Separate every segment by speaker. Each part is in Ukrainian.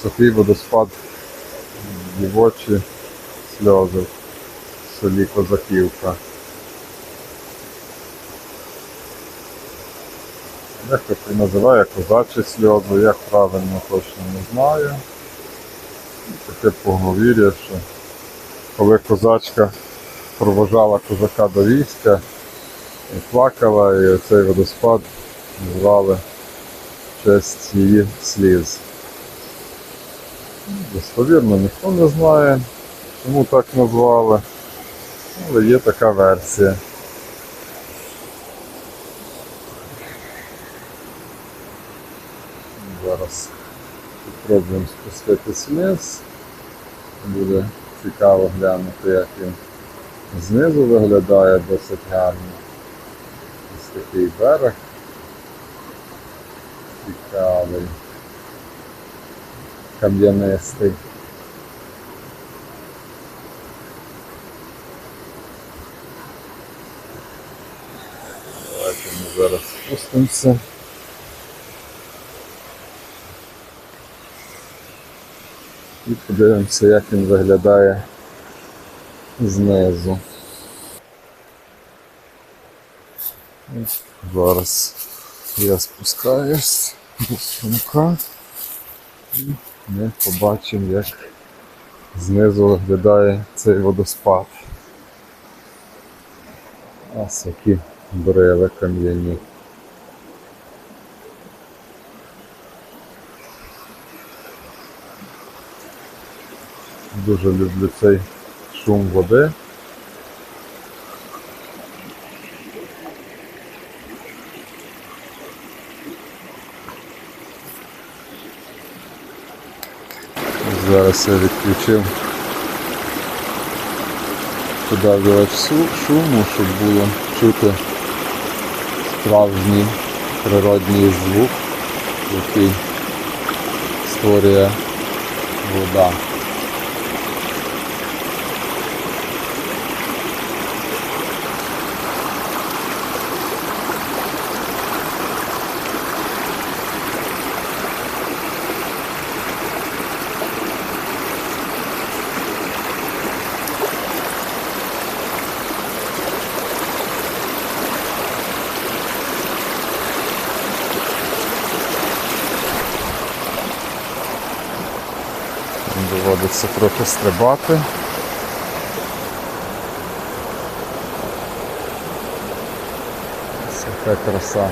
Speaker 1: Сухий водоспад дівочі сльози в селі Козаківка. Дехто це називає козачі сльози, як правильно точно не знаю. Таке поговір'я, що коли козачка провожала козака до війська і плакала, і цей водоспад назвали в честь її сліз. Достовірно ніхто не знає, чому так назвали, але є така версія. Зараз спробуємо спуститись вниз. Буде цікаво глянути, як він знизу виглядає досить гарно. Ось такий берег. Цікавий. Кам'янистий. Давайте ми зараз спустимося. І подивимося, як він виглядає знизу. Зараз я спускаюсь до сумка ми побачимо, як знизу виглядає цей водоспад. Ось які брили кам'яні. Дуже люблю цей шум води. Зараз я відключив подавлювач шуму, щоб було чути справжній природній звук, який створює вода. Доводиться трохи стрибати. це така краса.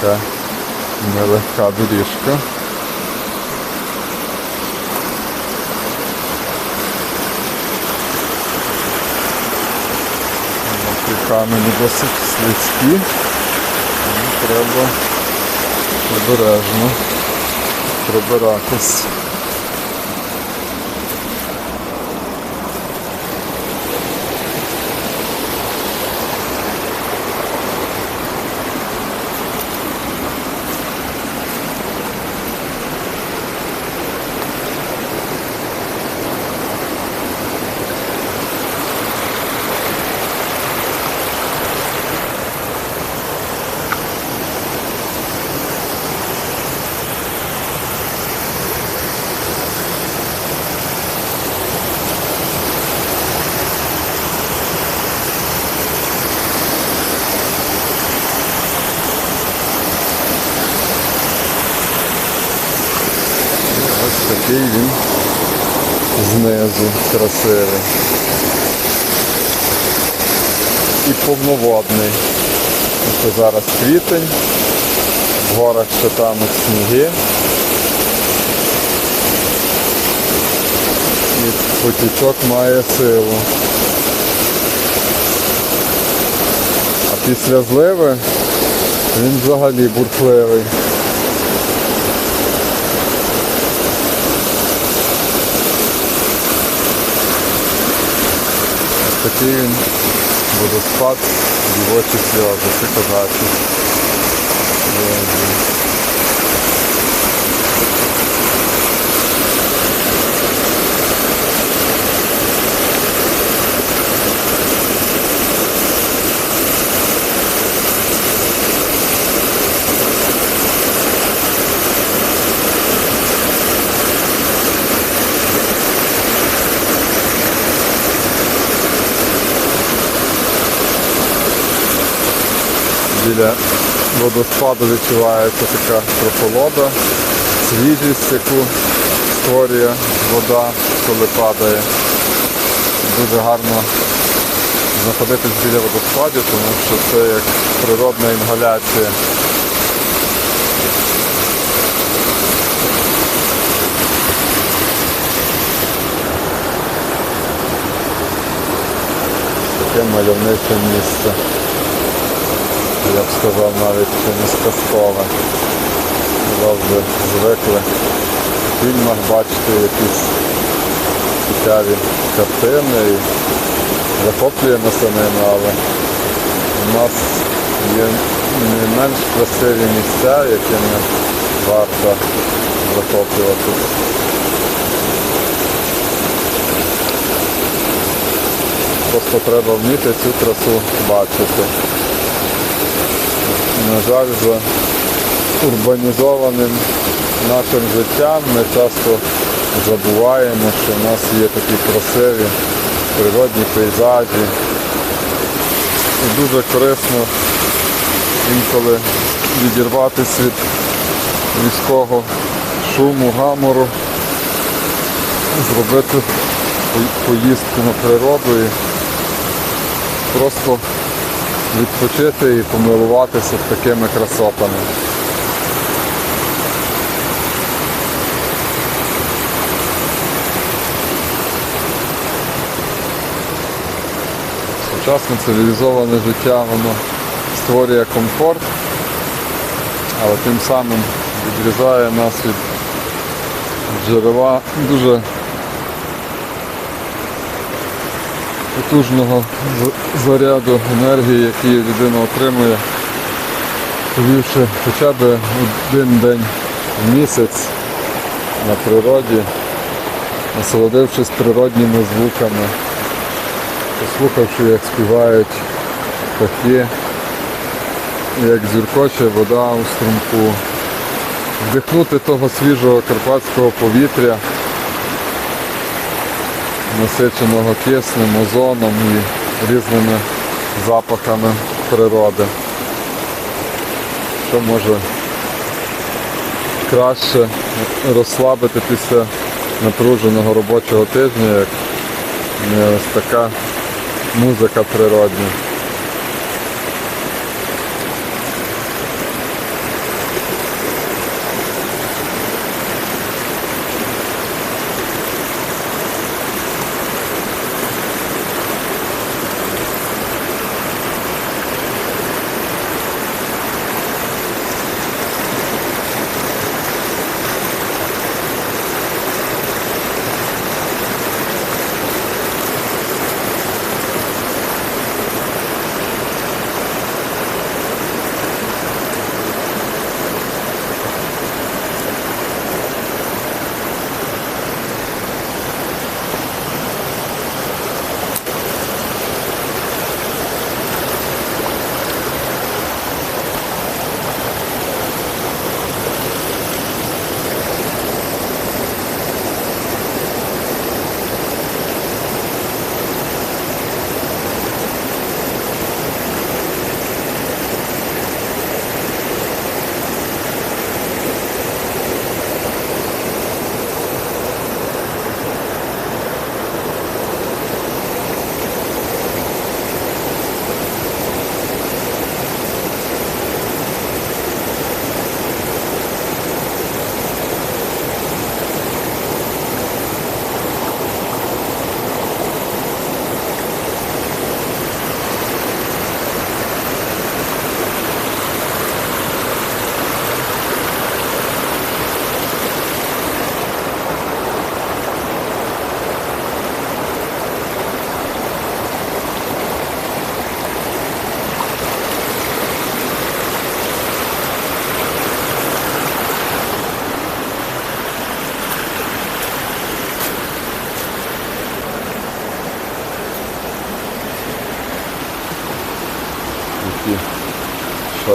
Speaker 1: Така нелегка доріжка. Камені досить слизькі. Тому треба обережно пробиратись. Ось такий він знизу красивий. І повноводний. Це зараз квітень, в горах ще тануть сніги. І потічок має силу. А після зливи він взагалі бурхливий. Такий він водоспад дівочі сльози, це козачі. сльози. Біля водоспаду відчувається така прохолода, свіжість, яку створює вода, коли падає. Дуже гарно знаходитись біля водоспадів, тому що це як природна інгаляція. Таке мальовниче місце я б сказав навіть не сказкове. Завжди звикли в фільмах бачити якісь цікаві картини і захоплюємося ними, але у нас є не менш красиві місця, якими варто захоплюватись. Просто треба вміти цю красу бачити. На жаль, за урбанізованим нашим життям ми часто забуваємо, що в нас є такі красиві природні пейзажі. І дуже корисно інколи відірватися від міського шуму, гамору, зробити поїздку на природу і просто відпочити і помилуватися такими красотами. Сучасне цивілізоване життя воно створює комфорт, але тим самим відрізає нас від джерела дуже потужного заряду енергії, який людина отримує, провівши хоча б один день в місяць на природі, насолодившись природніми звуками, послухавши, як співають птахи, як зюркоче вода у струмку, вдихнути того свіжого карпатського повітря насиченого киснем, озоном і різними запахами природи. Що може краще розслабити після напруженого робочого тижня, як ось така музика природня.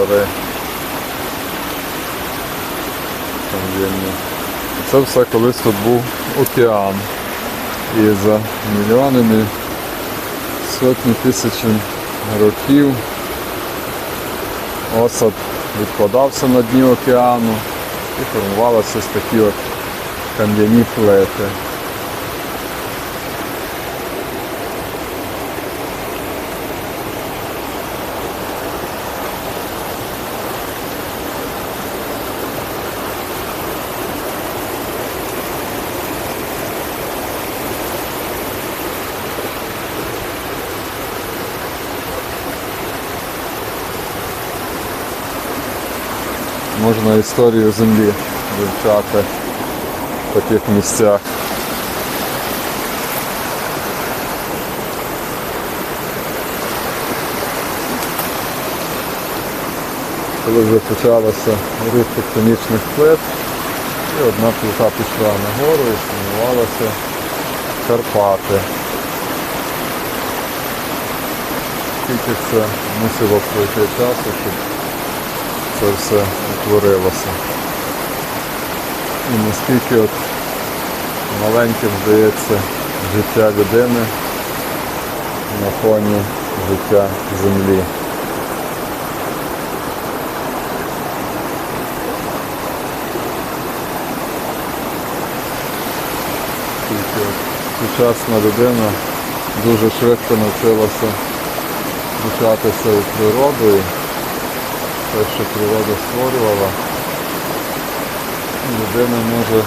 Speaker 1: Шари. Кам'яні. Це все колись тут був океан. І за мільйонами, сотні тисяч років осад відкладався на дні океану і формувалися ось такі от кам'яні плити. Можна історію землі вивчати в таких місцях. Коли вже почалося рух тектонічних плит, і одна плита пішла нагору і сформувалася Карпати. Скільки це мусило пройти часу, щоб це все утворилося. І наскільки от маленьким здається життя людини на фоні життя землі. Тільки сучасна людина дуже швидко навчилася включатися у природу те, що природа створювала, людина може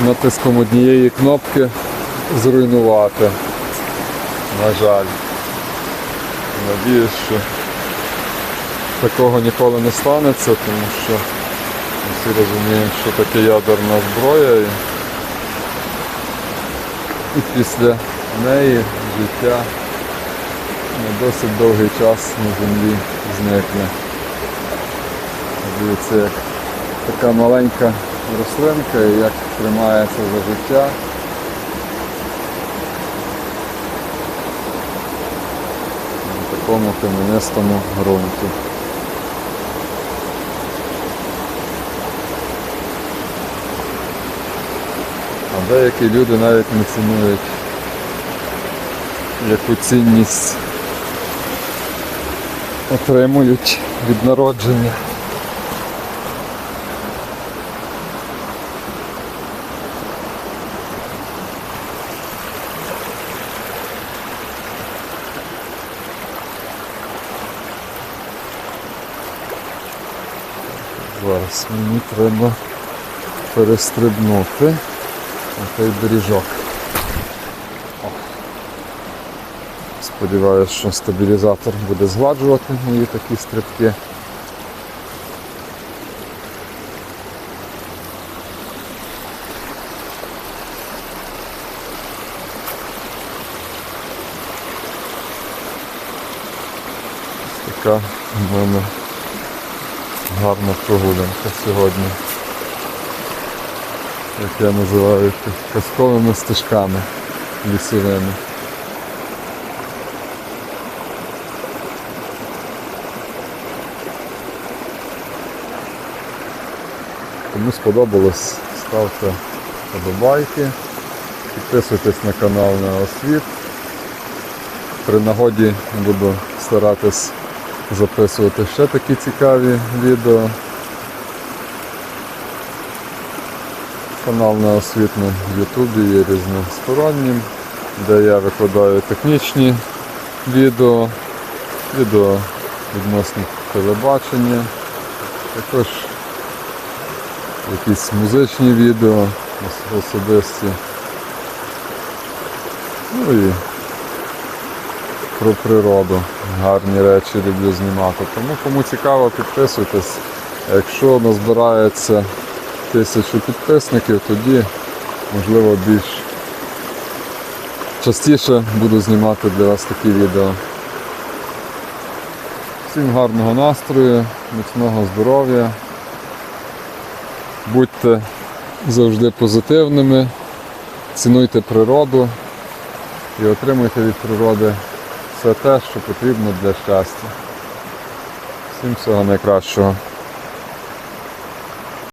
Speaker 1: натиском однієї кнопки зруйнувати. На жаль. Надіюсь, що такого ніколи не станеться, тому що ми всі розуміємо, що таке ядерна зброя і, і після неї життя на досить довгий час на землі зникне. Дивіться, як така маленька рослинка і як тримається за життя. На такому кам'янистому ґрунті. А деякі люди навіть не цінують яку цінність отримують від народження. Зараз мені треба перестрибнути на той бережок. Сподіваюсь, що стабілізатор буде згладжувати мої такі стрибки. Така в мене гарна прогулянка сьогодні. Як я називаю казковими стежками лісовими. Кому сподобалось, ставте подобайки, підписуйтесь на канал на освіт. При нагоді буду старатись записувати ще такі цікаві відео. Канал на освіт на Ютубі є різностороннім, де я викладаю технічні відео, відео відносно телебачення, також якісь музичні відео особисті. Ну і про природу. Гарні речі люблю знімати. Тому кому цікаво, підписуйтесь. Якщо назбирається тисячу підписників, тоді можливо більш частіше буду знімати для вас такі відео. Всім гарного настрою, міцного здоров'я. Будьте завжди позитивними, цінуйте природу і отримуйте від природи все те, що потрібно для щастя. Всім всього найкращого.